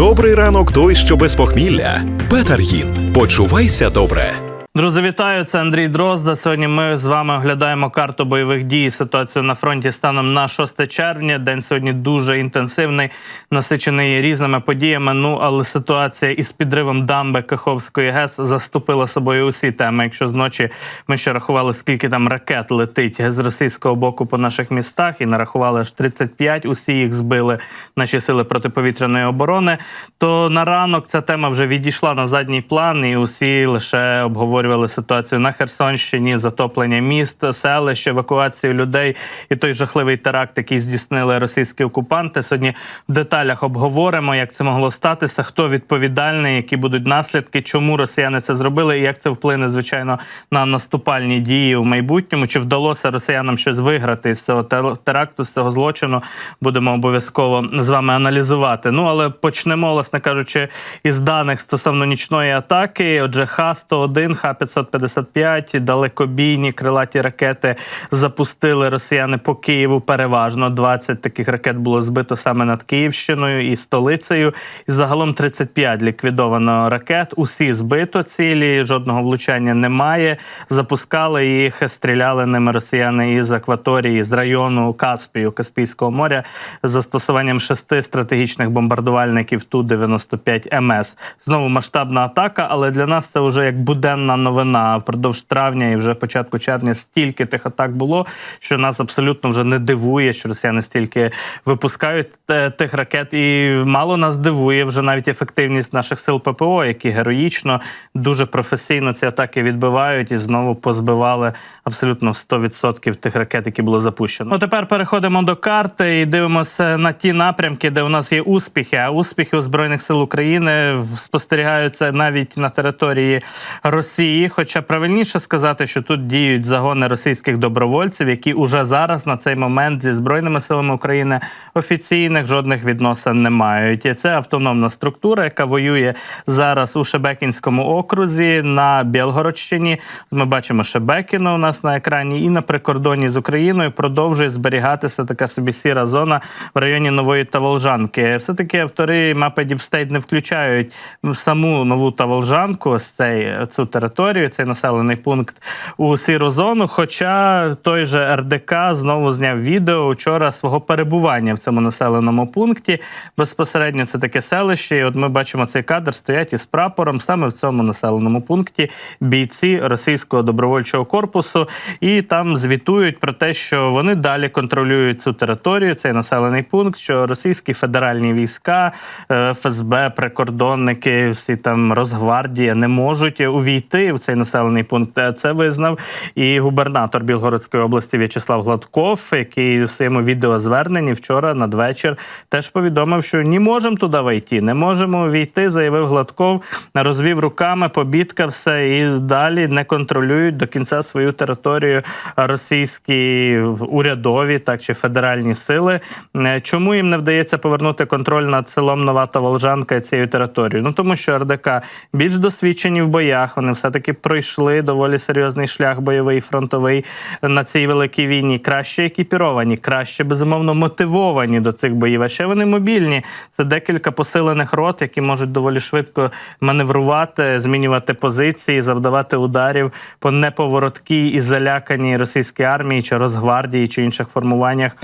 Добрий ранок той, що без похмілля. Бетаргін. Почувайся добре. Друзі, вітаю! Це Андрій Дрозда. Сьогодні ми з вами оглядаємо карту бойових дій. Ситуацію на фронті станом на 6 червня. День сьогодні дуже інтенсивний, насичений різними подіями. Ну але ситуація із підривом дамби Каховської ГЕС заступила собою усі теми. Якщо зночі ми ще рахували, скільки там ракет летить з російського боку по наших містах, і нарахували аж 35, Усі їх збили наші сили протиповітряної оборони. То на ранок ця тема вже відійшла на задній план, і усі лише обговорювали ситуацію на Херсонщині, затоплення міст, селищ, евакуацію людей і той жахливий теракт, який здійснили російські окупанти. Сьогодні в деталях обговоримо, як це могло статися, хто відповідальний, які будуть наслідки, чому росіяни це зробили, і як це вплине звичайно на наступальні дії у майбутньому. Чи вдалося росіянам щось виграти з цього теракту, з цього злочину? Будемо обов'язково з вами аналізувати. Ну але почнемо, власне кажучи, із даних стосовно нічної атаки. Отже, Х-101, Х-555, далекобійні крилаті ракети запустили росіяни по Києву. Переважно 20 таких ракет було збито саме над Київщиною і столицею. І загалом 35 ліквідовано ракет. Усі збито цілі, жодного влучання немає. Запускали їх, стріляли ними росіяни із акваторії, з району Каспію, Каспійського моря, застосуванням шести стратегічних бомбардувальників Ту-95 МС. Знову масштабна атака, але для нас це вже як буденна новина. Впродовж травня і вже початку червня стільки тих атак було, що нас абсолютно вже не дивує, що росіяни стільки випускають е, тих ракет. І мало нас дивує вже навіть ефективність наших сил ППО, які героїчно, дуже професійно ці атаки відбивають і знову позбивали абсолютно 100% тих ракет, які було запущено. Ну тепер переходимо до карти і дивимося на ті напрямки, де у нас є успіхи. А успіхи у збройних сил України спостерігаються навіть на території Росії. Хоча правильніше сказати, що тут діють загони російських добровольців, які уже зараз на цей момент зі збройними силами України офіційних жодних відносин не мають. І це автономна структура, яка воює зараз у Шебекінському окрузі на Білгородщині. Ми бачимо Шебекіно у нас на екрані, і на прикордоні з Україною продовжує зберігатися така собі сіра зона в районі Нової Таволжанки. Все таки автори мапи Діпстейт не включають саму нову Таволжанку, ось цей цю територію, цей населений пункт у сіру зону. Хоча той же РДК знову зняв відео вчора свого перебування в цьому населеному пункті. Безпосередньо це таке селище. І от ми бачимо цей кадр, стоять із прапором саме в цьому населеному пункті бійці російського добровольчого корпусу, і там звітують про те, що вони далі контролюють цю територію, цей населений пункт, що російські федеральні війська, е, ФСБ, прикордонники, всі там Росгвардія не можуть увійти в цей населений пункт. Е, Це визнав і губернатор Білгородської області В'ячеслав Гладков, який у своєму відеозверненні вчора надвечір теж повідомив, що не можемо туди війти, не можемо увійти, заявив Гладков, розвів руками, побідкався і далі не контролюють до кінця свою територію російські урядові так чи федеральні сили. Е, Чому їм не вдається повернути контроль над селом Нова та Волжанка і цією територією? Ну тому що РДК більш досвідчені в боях. Вони все таки пройшли доволі серйозний шлях бойовий фронтовий на цій великій війні. Краще екіпіровані, краще безумовно мотивовані до цих боїв. А ще вони мобільні. Це декілька посилених рот, які можуть доволі швидко маневрувати, змінювати позиції, завдавати ударів по неповороткій і заляканій російській армії чи Росгвардії чи інших формуваннях,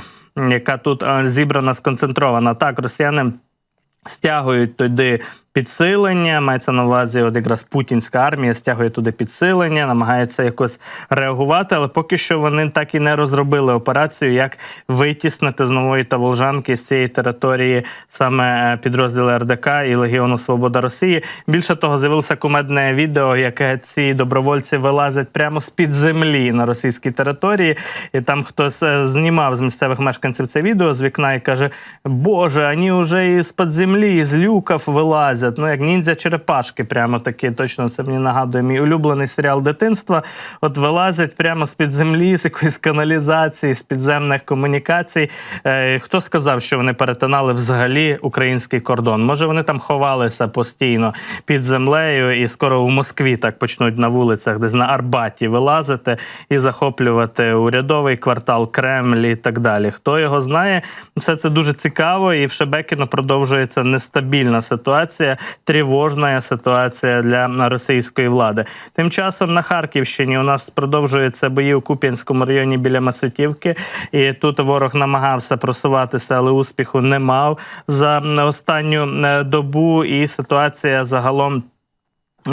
яка тут е, зібрана, сконцентрована. Так, росіяни стягують туди підсилення. Мається на увазі, от якраз путінська армія стягує туди підсилення, намагається якось реагувати, але поки що вони так і не розробили операцію, як витіснити з нової Таволжанки з цієї території саме е, підрозділи РДК і Легіону Свобода Росії. Більше того, з'явилося кумедне відео, яке ці добровольці вилазять прямо з під землі на російській території, і там хтось е, знімав з місцевих мешканців це відео з вікна і каже: Боже, вони вже із під землі, з люків вилазять. Ну як ніндзя черепашки, прямо такі. Точно це мені нагадує мій улюблений серіал дитинства. От вилазять прямо з під землі, з якоїсь каналізації, з підземних комунікацій. Е, хто сказав, що вони перетинали взагалі український кордон? Може, вони там ховалися постійно під землею, і скоро у Москві так почнуть на вулицях, десь на Арбаті вилазити і захоплювати урядовий квартал, Кремль і так далі. Хто його знає? Все це дуже цікаво, і в Шебекіно продовжується нестабільна ситуація, тривожна ситуація для російської влади. Тим часом на Харківщині у нас продовжуються бої у Куп'янському районі біля Масутівки, і тут ворог намагався просуватися, але успіху не мав за останню е, добу. І ситуація загалом.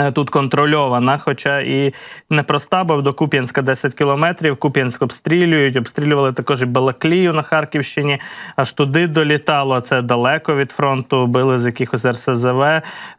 Е, Тут контрольована, хоча і непроста, бо до Куп'янська 10 кілометрів. Куп'янськ обстрілюють, обстрілювали також і Балаклію на Харківщині. Аж туди долітало. Це далеко від фронту. Били з якихось РСЗВ,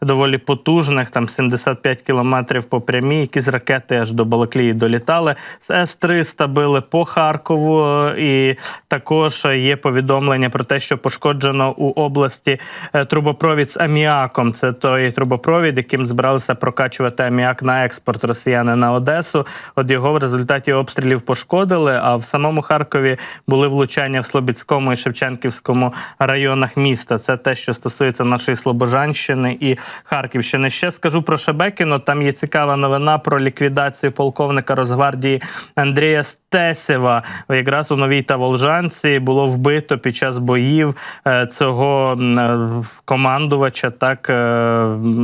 доволі потужних, там 75 кілометрів по прямій. Якісь ракети аж до Балаклії долітали. З С-300 били по Харкову. е, І також є повідомлення про те, що пошкоджено у області е, трубопровід з аміаком. Це той трубопровід, яким збиралися прокачувати аміак на експорт росіяни на Одесу. От його в результаті обстрілів пошкодили. А в самому Харкові були влучання в Слобідському і Шевченківському районах міста. Це те, що стосується нашої Слобожанщини і Харківщини. Ще скажу про Шебекіно. Там є цікава новина про ліквідацію полковника Росгвардії Андрія Стесєва. Якраз у новій Таволжанці було вбито під час боїв е, цього е, командувача, так е,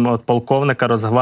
от полковника Росгвардії,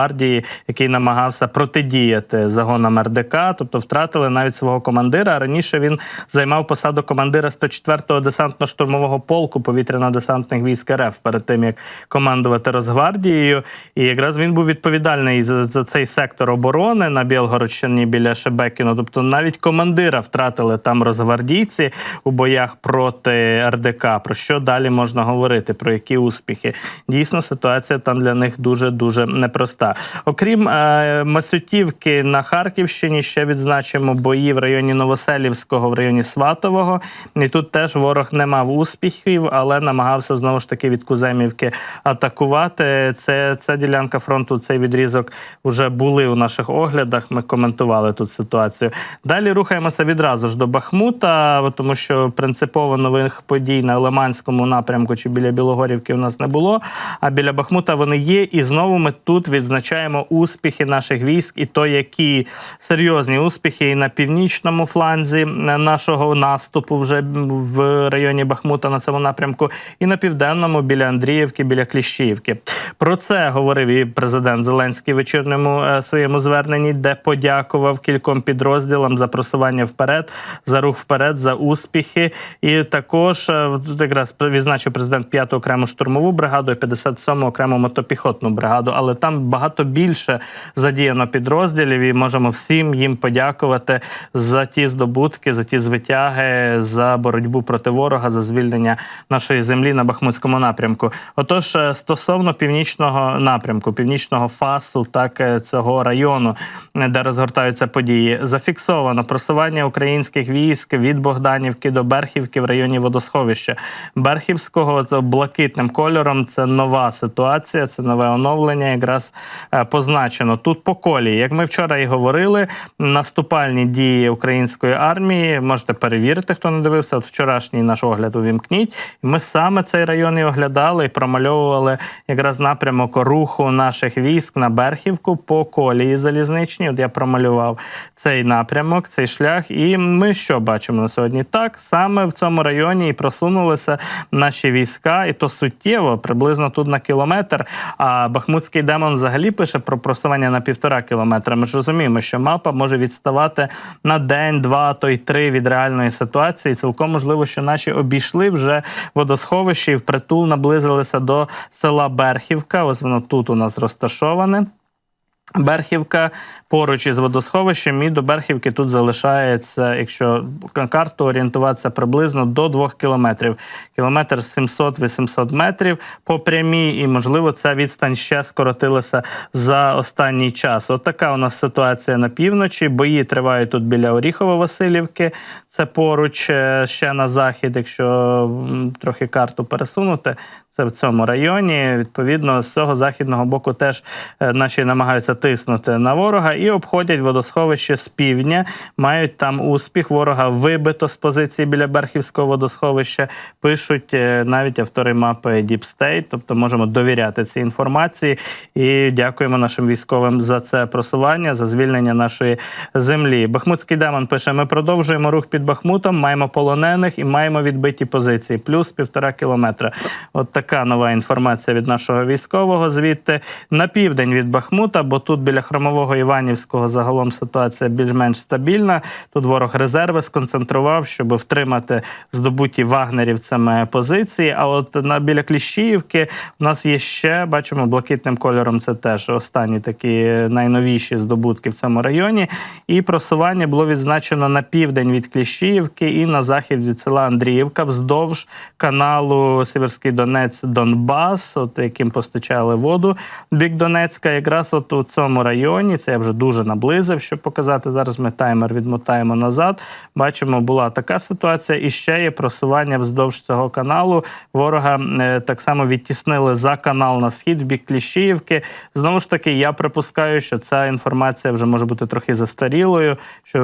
який намагався протидіяти загонам РДК, тобто втратили навіть свого командира. Раніше він займав посаду командира 104-го десантно-штурмового полку повітряно-десантних військ РФ перед тим як командувати Росгвардією. І якраз він був відповідальний за, за цей сектор оборони на Білгородщині біля Шебекіно. Тобто навіть командира втратили там розгвардійці у боях проти РДК. Про що далі можна говорити? Про які успіхи? Дійсно, ситуація там для них дуже дуже непроста. Окрім е, Масютівки на Харківщині, ще відзначимо бої в районі Новоселівського, в районі Сватового. І тут теж ворог не мав успіхів, але намагався знову ж таки від Куземівки атакувати. Це ця ділянка фронту, цей відрізок вже були у наших оглядах. Ми коментували тут ситуацію. Далі рухаємося відразу ж до Бахмута, тому що принципово нових подій на Лиманському напрямку чи біля Білогорівки у нас не було. А біля Бахмута вони є. І знову ми тут відзначаємо успіхи наших військ, і то, які серйозні успіхи і на північному фланзі нашого наступу, вже в районі Бахмута на цьому напрямку, і на південному біля Андріївки, біля Кліщіївки. Про це говорив і президент Зеленський в вечірньому е, своєму зверненні, де подякував кільком підрозділам за просування вперед, за рух вперед, за успіхи. І також е, тут якраз відзначив президент 5-ту окрему штурмову бригаду, і 57-му окрему мотопіхотну бригаду. Але там багато більше задіяно підрозділів, і можемо всім їм подякувати за ті здобутки, за ті звитяги, за боротьбу проти ворога, за звільнення нашої землі на Бахмутському напрямку. Отож, е, стосовно північного напрямку, північного фасу, так е, цього району, е, де розгортаються події, зафіксовано просування українських військ від Богданівки до Берхівки в районі водосховища Берхівського з блакитним кольором. Це нова ситуація, це нове оновлення. Якраз позначено тут по колії. Як ми вчора і говорили, наступальні дії української армії можете перевірити, хто не дивився. От вчорашній наш огляд увімкніть. Ми саме цей район і оглядали і промальовували якраз напрямок руху наших військ на Берхівку по колії залізничній. От я промалював цей напрямок, цей шлях. І ми що бачимо на сьогодні? Так саме в цьому районі і просунулися наші війська, і то суттєво, приблизно тут на кілометр. А Бахмутський демон взагалі пише про просування на півтора кілометра. Ми ж розуміємо, що мапа може відставати на день, два, то й три від реальної ситуації. Цілком можливо, що наші обійшли вже водосховище і впритул наблизилися до села Берхівка. Ось воно тут у нас розташоване. Берхівка поруч із водосховищем, і до Берхівки тут залишається, якщо на карту орієнтуватися приблизно до 2 кілометрів. Кілометр 700-800 метрів по прямій, і можливо ця відстань ще скоротилася за останній час. От у нас ситуація на півночі. Бої тривають тут біля Оріхово-Василівки. Це поруч е, ще на захід, якщо трохи карту пересунути. В цьому районі. Відповідно, з цього західного боку теж е, наші намагаються тиснути на ворога і обходять водосховище з півдня. Мають там успіх. Ворога вибито з позиції біля Берхівського водосховища. Пишуть е, навіть автори мапи Deep State, тобто можемо довіряти цій інформації. І дякуємо нашим військовим за це просування, за звільнення нашої землі. Бахмутський демон пише: ми продовжуємо рух під Бахмутом, маємо полонених і маємо відбиті позиції, плюс півтора кілометра. От така така нова інформація від нашого військового. Звідти на південь від Бахмута, бо тут біля хромового Іванівського загалом ситуація більш-менш стабільна. Тут ворог резерви сконцентрував, щоб втримати здобуті вагнерівцями позиції. А от на біля Кліщіївки у нас є ще бачимо блакитним кольором. Це теж останні такі найновіші здобутки в цьому районі. І просування було відзначено на південь від Кліщіївки і на захід від села Андріївка вздовж каналу Сіверський Донець Донбас, от яким постачали воду бік Донецька. Якраз от у цьому районі це я вже дуже наблизив, щоб показати. Зараз ми таймер відмотаємо назад. Бачимо, була така ситуація, і ще є просування вздовж цього каналу. Ворога е, так само відтіснили за канал на схід в бік Кліщіївки. Знову ж таки, я припускаю, що ця інформація вже може бути трохи застарілою, що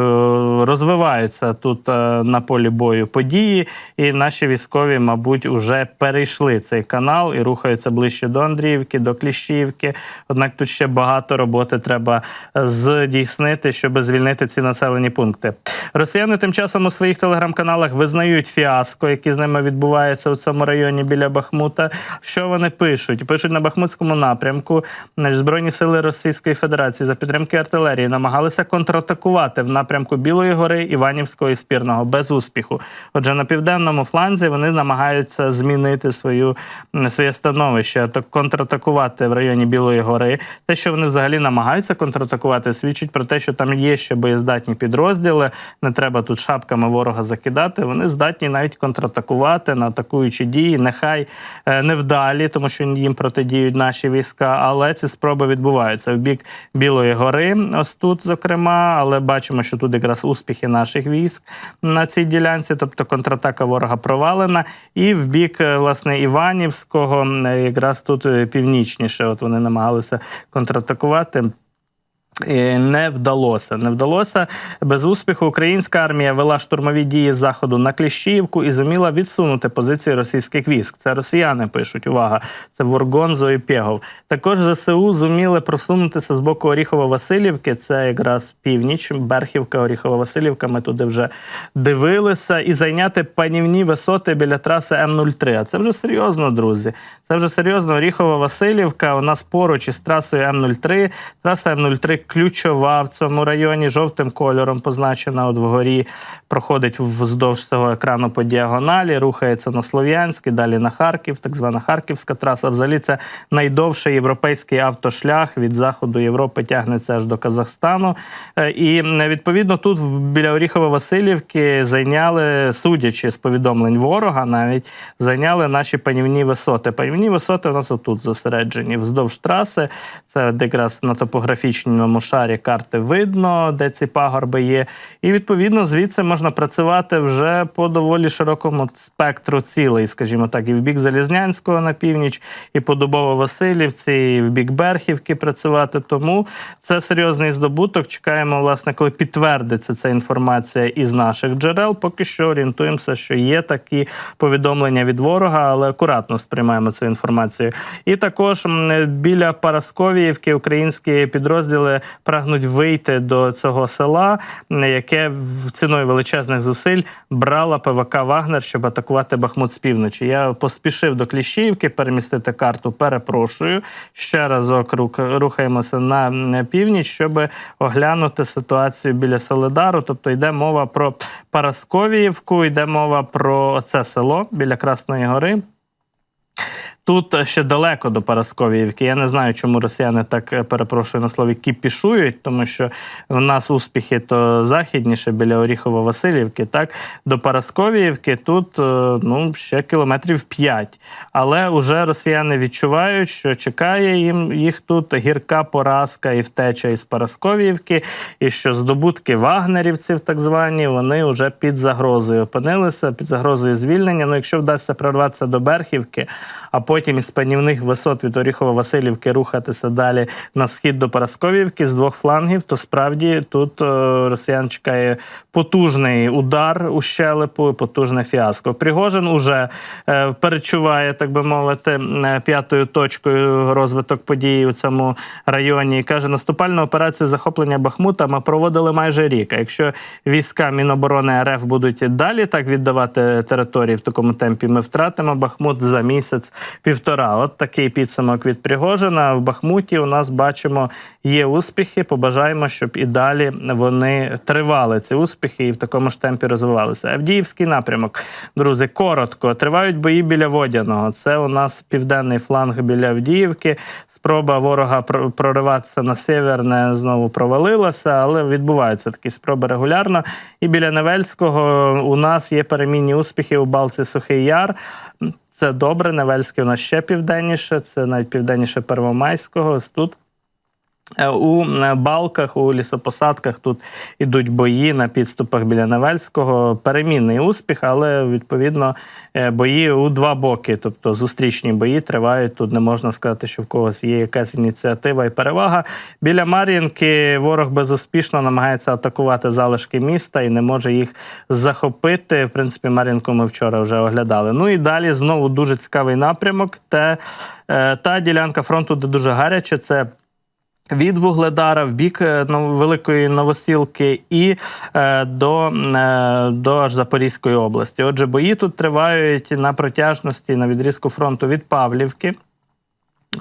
розвиваються тут е, на полі бою події, і наші військові, мабуть, вже перейшли цей канал і рухаються ближче до Андріївки, до Кліщіївки. Однак тут ще багато роботи треба здійснити, щоб звільнити ці населені пункти. Росіяни тим часом у своїх телеграм-каналах визнають фіаско, яке з ними відбувається у цьому районі біля Бахмута. Що вони пишуть? Пишуть на Бахмутському напрямку. Збройні сили Російської Федерації за підтримки артилерії намагалися контратакувати в напрямку Білої гори, Іванівського і Спірного без успіху. Отже, на південному фланзі вони намагаються змінити свою своє становище, так контратакувати в районі Білої гори. Те, що вони взагалі намагаються контратакувати, свідчить про те, що там є ще боєздатні підрозділи. Не треба тут шапками ворога закидати. Вони здатні навіть контратакувати на атакуючі дії, нехай е, невдалі, тому що їм протидіють наші війська. Але ці спроби відбуваються в бік Білої гори. Ось тут, зокрема, але бачимо, що тут якраз успіхи наших військ на цій ділянці, тобто контратака ворога провалена. І в бік е, власне Іванівського, е, якраз тут е, північніше. От вони намагалися контратакувати. Не вдалося. Не вдалося без успіху. Українська армія вела штурмові дії з заходу на Кліщіївку і зуміла відсунути позиції російських військ. Це росіяни пишуть. Увага! Це Воргонзо і Пєгов. Також ЗСУ зуміли просунутися з боку Оріхово-Василівки. Це якраз північ, Берхівка, Оріхово-Василівка. Ми туди вже дивилися і зайняти панівні висоти біля траси М03. А це вже серйозно, друзі. Це вже серйозно. Оріхова-Василівка у нас поруч із трасою М03. Траса М03 ключова в цьому районі, жовтим кольором позначена от вгорі. Проходить вздовж цього екрану по діагоналі, рухається на Слов'янськ, і далі на Харків, так звана Харківська траса. Взагалі це найдовший європейський автошлях від заходу Європи тягнеться аж до Казахстану. Е, І е, відповідно тут біля Оріхово-Василівки зайняли, судячи з повідомлень ворога, навіть зайняли наші панівні висоти. Панівні висоти у нас отут зосереджені вздовж траси. Це якраз на топографічному шарі карти видно, де ці пагорби є. І відповідно звідси можна працювати вже по доволі широкому спектру цілей, скажімо так, і в бік Залізнянського на північ, і по Дубово-Василівці, і в бік Берхівки працювати. Тому це серйозний здобуток. Чекаємо, власне, коли підтвердиться ця інформація із наших джерел. Поки що орієнтуємося, що є такі повідомлення від ворога, але акуратно сприймаємо цю інформацію. І також біля Парасковіївки українські підрозділи прагнуть вийти до цього села, яке ціною величезних зусиль брала ПВК Вагнер, щоб атакувати Бахмут з півночі. Я поспішив до Кліщіївки перемістити карту. Перепрошую. Ще разок рухаємося на північ, щоб оглянути ситуацію біля Солидару. Тобто йде мова про Парасковіївку, йде мова про це село біля Красної Гори. Тут ще далеко до Парасковіївки. Я не знаю, чому росіяни так е, перепрошую на слові кіпішують, тому що в нас успіхи то західніше біля Оріхово-Василівки. Так до Парасковіївки тут е, ну ще кілометрів 5. Але вже росіяни відчувають, що чекає їм їх тут гірка поразка і втеча із Парасковіївки, і що здобутки вагнерівців, так звані, вони вже під загрозою опинилися, під загрозою звільнення. Ну, якщо вдасться прорватися до Берхівки, а потім із панівних висот від Оріхово-Василівки рухатися далі на схід до Парасковівки з двох флангів, то справді тут е, росіян чекає потужний удар у щелепу, потужне фіаско. Пригожин уже е, перечуває, так би мовити, е, п'ятою точкою розвиток подій у цьому районі і каже: наступальну операцію захоплення Бахмута ми проводили майже рік. А якщо війська Міноборони РФ будуть далі так віддавати території в такому темпі, ми втратимо Бахмут за місяць півтора. От такий підсумок від Пригожина. В Бахмуті у нас бачимо є успіхи. Побажаємо, щоб і далі вони тривали. Ці успіхи і в такому ж темпі розвивалися. Авдіївський напрямок, друзі, коротко. Тривають бої біля Водяного. Це у нас південний фланг біля Авдіївки. Спроба ворога пр- прориватися на северне знову провалилася, але відбуваються такі спроби регулярно. І біля Невельського у нас є перемінні успіхи у Балці Сухий Яр. Це добре. Невельський у нас ще південніше, це навіть південніше Первомайського. Тут. Е, У е, балках, у лісопосадках тут ідуть бої на підступах біля Невельського. Перемінний успіх, але відповідно е, бої у два боки, тобто зустрічні бої тривають. Тут не можна сказати, що в когось є якась ініціатива і перевага. Біля Мар'їнки ворог безуспішно намагається атакувати залишки міста і не може їх захопити. В принципі, Мар'їнку ми вчора вже оглядали. Ну і далі знову дуже цікавий напрямок. Те, та ділянка фронту, де дуже гаряче, це від Вугледара в бік е, Великої Новосілки і е, до, е, до аж Запорізької області. Отже, бої тут тривають на протяжності на відрізку фронту від Павлівки.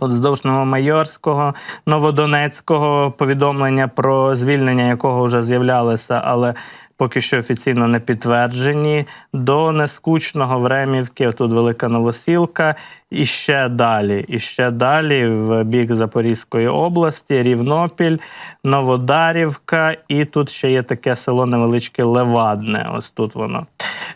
От здовж Новомайорського, Новодонецького повідомлення про звільнення, якого вже з'являлися, але поки що офіційно не підтверджені. До Нескучного Времівки, тут Велика Новосілка, і ще далі, і ще далі в бік Запорізької області, Рівнопіль, Новодарівка, і тут ще є таке село невеличке Левадне. Ось тут воно.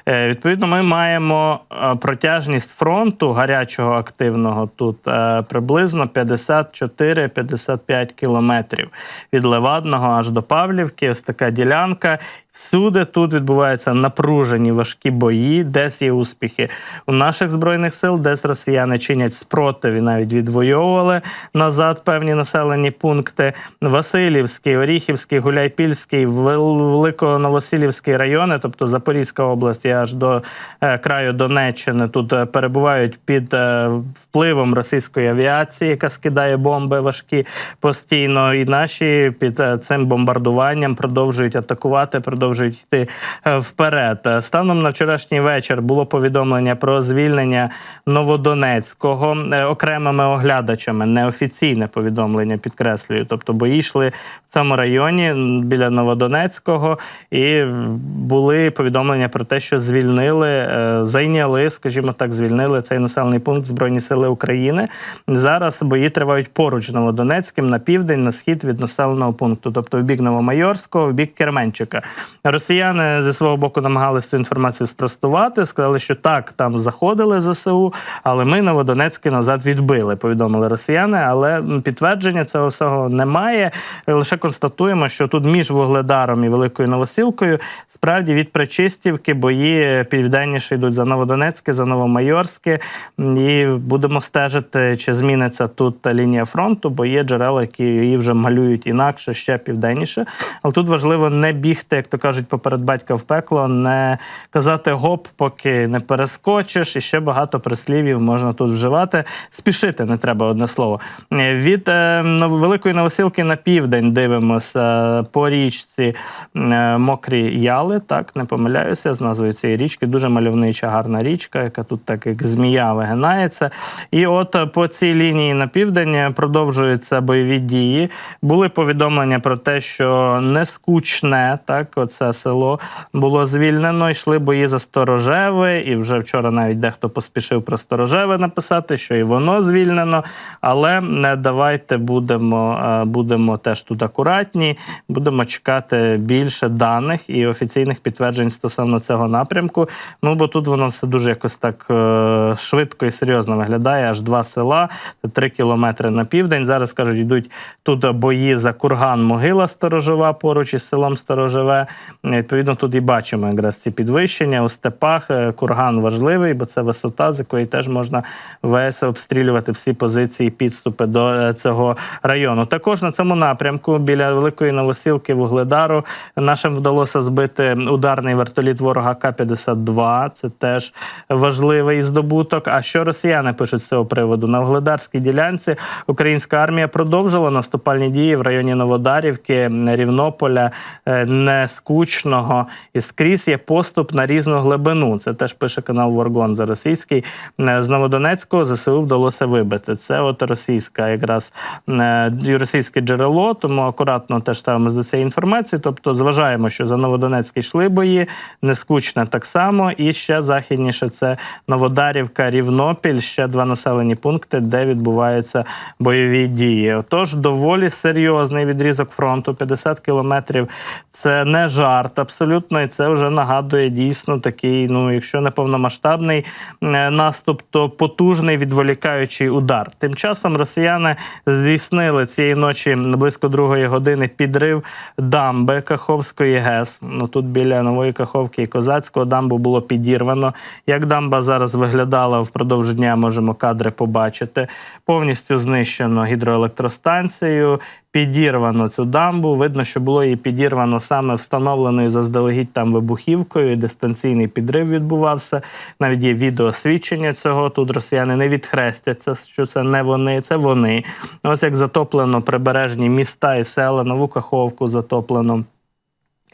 Е, Відповідно, ми маємо е, протяжність фронту гарячого активного тут е, приблизно 54-55 кілометрів від Левадного аж до Павлівки. Ось така ділянка. Всюди тут відбуваються напружені важкі бої, десь є успіхи у наших збройних сил, десь росіяни чинять спротив і навіть відвоювали назад певні населені пункти. Васильівський, Оріхівський, Гуляйпільський, Вел- Великоновосилівський райони, тобто Запорізька область і аж до е, краю Донеччини, тут е, перебувають під е, впливом російської авіації, яка скидає бомби важкі постійно. І наші під цим бомбардуванням продовжують атакувати, продовжують йти вперед. Станом на вчорашній вечір було повідомлення про звільнення Новодонецького е, окремими оглядачами. Неофіційне повідомлення підкреслюю. Тобто бої йшли в цьому районі біля Новодонецького, і були повідомлення про те, що звільнили, е, зайняли, скажімо так, звільнили цей населений пункт Збройні Сили України. Зараз бої тривають поруч Новодонецьким на південь, на схід від населеного пункту, тобто в бік Новомайорського, в бік Керменчика. Росіяни зі свого боку намагалися цю інформацію спростувати. Сказали, що так, там заходили ЗСУ, але ми Новодонецький назад відбили. Повідомили росіяни, але підтвердження цього всього немає. Лише констатуємо, що тут між Вугледаром і Великою Новосілкою справді від Причистівки бої південніше йдуть за Новодонецьке, за Новомайорське. І будемо стежити, чи зміниться тут лінія фронту, бо є джерела, які її вже малюють інакше, ще південніше. Але тут важливо не бігти, як то кажуть, поперед батька в пекло, не казати гоп, поки не перескочиш. І ще багато прислівів можна тут вживати. Спішити не треба одне слово. Е, Від е, Великої Новосілки на південь дивимося по річці е, Мокрі Яли. Так, не помиляюся з назвою цієї річки. Дуже мальовнича, гарна річка, яка тут так як змія вигинається. І от по цій лінії на південь продовжуються бойові дії. Були повідомлення про те, що нескучне, так, оце село було звільнено. Йшли бої за Сторожеве, і вже вчора навіть дехто поспішив про Сторожеве написати, що і воно звільнено. Але не давайте будемо, е, будемо теж тут акуратні, будемо чекати більше даних і офіційних підтверджень стосовно цього напрямку. Ну бо тут воно все дуже якось так е, швидко і серйозно виглядає. Аж два села, три кілометри на південь. Зараз кажуть, йдуть тут бої за курган могила сторожова поруч із селом Сторожове. Відповідно, тут і бачимо якраз ці підвищення у степах. Е, Курган важливий, бо це висота, з якої теж можна весь обстрілювати всі позиції підступи до е, цього району. Також на цьому напрямку біля великої новосілки Вугледару нашим вдалося збити ударний вертоліт ворога К-52. Це теж важливий здобуток. А що росіяни пишуть з цього приводу? На Вугледарській ділянці українська армія продовжила наступальні дії в районі Новодарівки, Рівнополя, е, Нескучного. І скрізь є поступ на різну глибину. Це теж пише канал Воргон за російський. Е, З Новодонецького ЗСУ вдалося вибити. Це от російська якраз е, російське джерело, тому акуратно теж ставимося до цієї інформації. Тобто зважаємо, що за Новодонецьк йшли бої, Нескучне так само, і ще західніше це Новодарівка, Рівнопіль, ще два населені пункти, де відбуваються бойові дії. Отож, доволі серйозний відрізок фронту, 50 кілометрів. Це не жарт абсолютно, і це вже нагадує дійсно такий, ну якщо не повномасштабний е, наступ, то потужний відволікаючий удар. Тим часом росіяни здійснили цієї ночі близько другої години підрив дамби Каховської ГЕС. Ну тут біля нової Каховки і Козацького дамбу було підірвано. Як дамба зараз виглядала впродовж дня, можемо кадри побачити. Повністю знищено гідроелектростанцію. Підірвано цю дамбу. Видно, що було її підірвано саме встановленою заздалегідь там вибухівкою. Дистанційний підрив відбувався. Навіть є відеосвідчення цього. Тут росіяни не відхрестяться, що це не вони, це вони. Ось як затоплено прибережні міста і села, нову Каховку затоплено.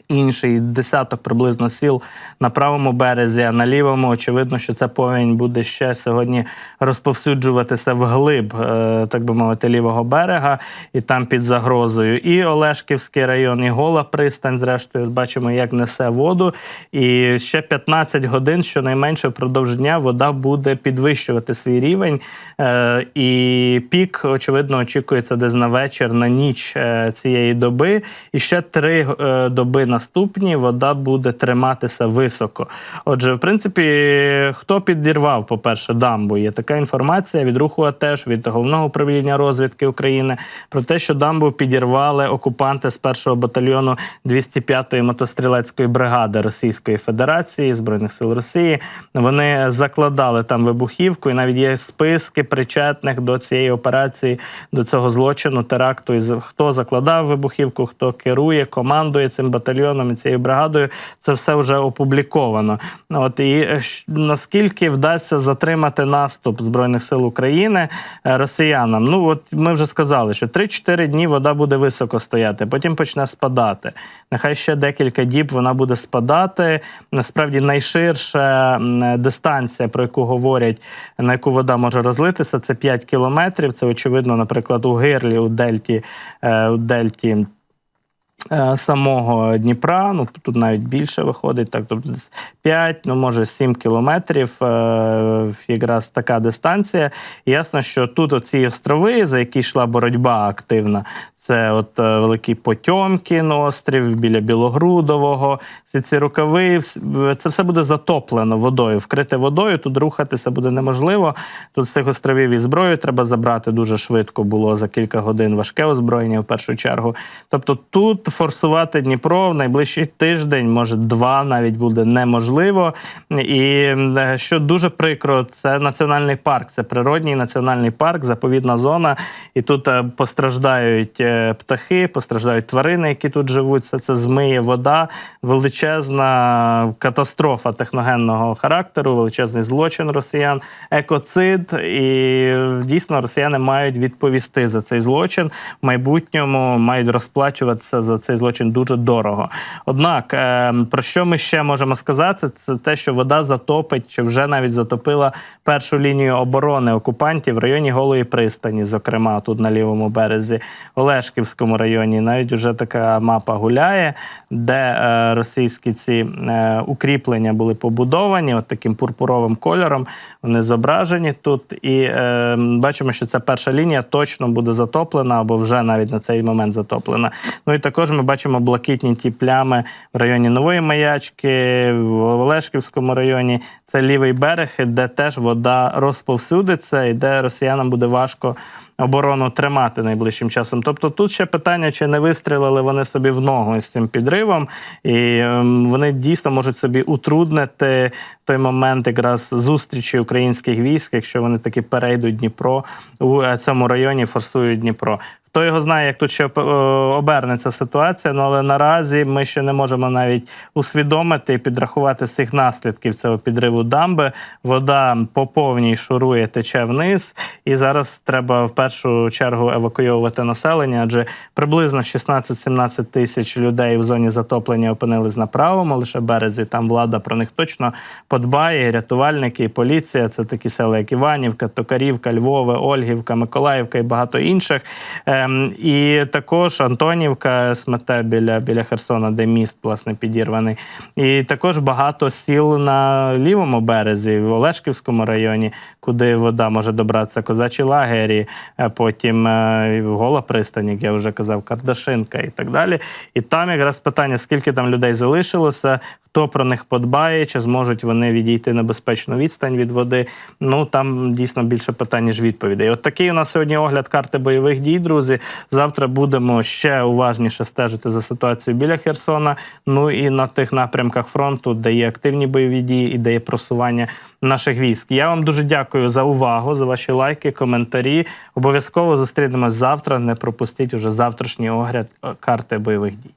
Інший десяток приблизно сіл на правому березі, а на лівому очевидно, що це повінь буде ще сьогодні розповсюджуватися вглиб, е, так би мовити, лівого берега, і там під загрозою. І Олешківський район, і Гола пристань. Зрештою, бачимо, як несе воду. І ще 15 годин, щонайменше впродовж дня, вода буде підвищувати свій рівень. Е, І пік, очевидно, очікується десь на вечір, на ніч е, цієї доби. І ще три доби наступні вода буде триматися високо. Отже, в принципі, хто підірвав, по-перше, дамбу? Є така інформація від руху АТЕШ, від головного управління розвідки України про те, що дамбу підірвали окупанти з першого батальйону 205-ї мотострілецької бригади Російської Федерації Збройних сил Росії. Вони закладали там вибухівку, і навіть є списки причетних до цієї операції, до цього злочину, теракту. І хто закладав вибухівку, хто керує, командує цим батальйоном і цією бригадою. Це все вже опубліковано. От і е, наскільки вдасться затримати наступ збройних сил України е, росіянам? Ну от ми вже сказали, що 3-4 дні вода буде високо стояти, потім почне спадати. Нехай ще декілька діб вона буде спадати. Насправді найширша дистанція, про яку говорять, на яку вода може розлитися, це 5 кілометрів. Це очевидно, наприклад, у Гирлі, у Дельті, е, у Дельті самого Дніпра. Ну тут навіть більше виходить, так тобто 5, ну може 7 кілометрів. е, Якраз така дистанція. Ясно, що тут оці острови, за які йшла боротьба активна. Це от е, Великий Потьомкін острів біля Білогрудового. Всі ці рукави, це все буде затоплено водою, вкрите водою. Тут рухатися буде неможливо. Тут з цих островів і зброю треба забрати дуже швидко. Було за кілька годин важке озброєння в першу чергу. Тобто тут форсувати Дніпро в найближчий тиждень, може два, навіть буде неможливо. І е, що дуже прикро, це національний парк, це природній національний парк, заповідна зона. І тут е, постраждають птахи, постраждають тварини, які тут живуть. Все це змиє вода, величезна катастрофа техногенного характеру, величезний злочин росіян, екоцид. І дійсно росіяни мають відповісти за цей злочин в майбутньому, мають розплачуватися за цей злочин дуже дорого. Однак, е, про що ми ще можемо сказати, це те, що вода затопить, чи вже навіть затопила першу лінію оборони окупантів в районі Голої пристані, зокрема тут на лівому березі, Олешківському районі. Навіть вже така мапа гуляє, де е, російські ці е, укріплення були побудовані, от таким пурпуровим кольором. Вони зображені тут. І е, бачимо, що ця перша лінія точно буде затоплена або вже навіть на цей момент затоплена. Ну і також ми бачимо блакитні ті плями в районі Нової Маячки, в Олешківському районі. Це лівий берег, де теж вода розповсюдиться, і де росіянам буде важко оборону тримати найближчим часом. Тобто тут ще питання, чи не вистрілили вони собі в ногу з цим підривом, і ем, вони дійсно можуть собі утруднити той момент якраз зустрічі українських військ, якщо вони таки перейдуть Дніпро у е, цьому районі, форсують Дніпро. Хто його знає, як тут ще е, обернеться ситуація, ну але наразі ми ще не можемо навіть усвідомити і підрахувати всіх наслідків цього підриву дамби. Вода по повній шурує, тече вниз, і зараз треба в першу чергу евакуйовувати населення, адже приблизно 16-17 тисяч людей в зоні затоплення опинились на правому лише березі. Там влада про них точно подбає. і Рятувальники, і поліція. Це такі села, як Іванівка, Токарівка, Львове, Ольгівка, Миколаївка і багато інших. Ем, і також Антонівка, Смете біля, біля Херсона, де міст власне підірваний. І також багато сіл на лівому березі, в Олешківському районі, куди вода може добратися, козачі лагері, е, потім е, Гола пристань, як я вже казав, Кардашинка і так далі. І там якраз питання, скільки там людей залишилося, хто про них подбає, чи зможуть вони відійти на безпечну відстань від води. Ну там дійсно більше питань, ніж відповідей. От такий у нас сьогодні огляд карти бойових дій, друзі. Завтра будемо ще уважніше стежити за ситуацією біля Херсона. Ну і на тих напрямках фронту, де є активні бойові дії і де є просування наших військ. Я вам дуже дякую за увагу, за ваші лайки, коментарі. Обов'язково зустрінемось завтра. Не пропустіть уже завтрашній огляд е, карти бойових дій.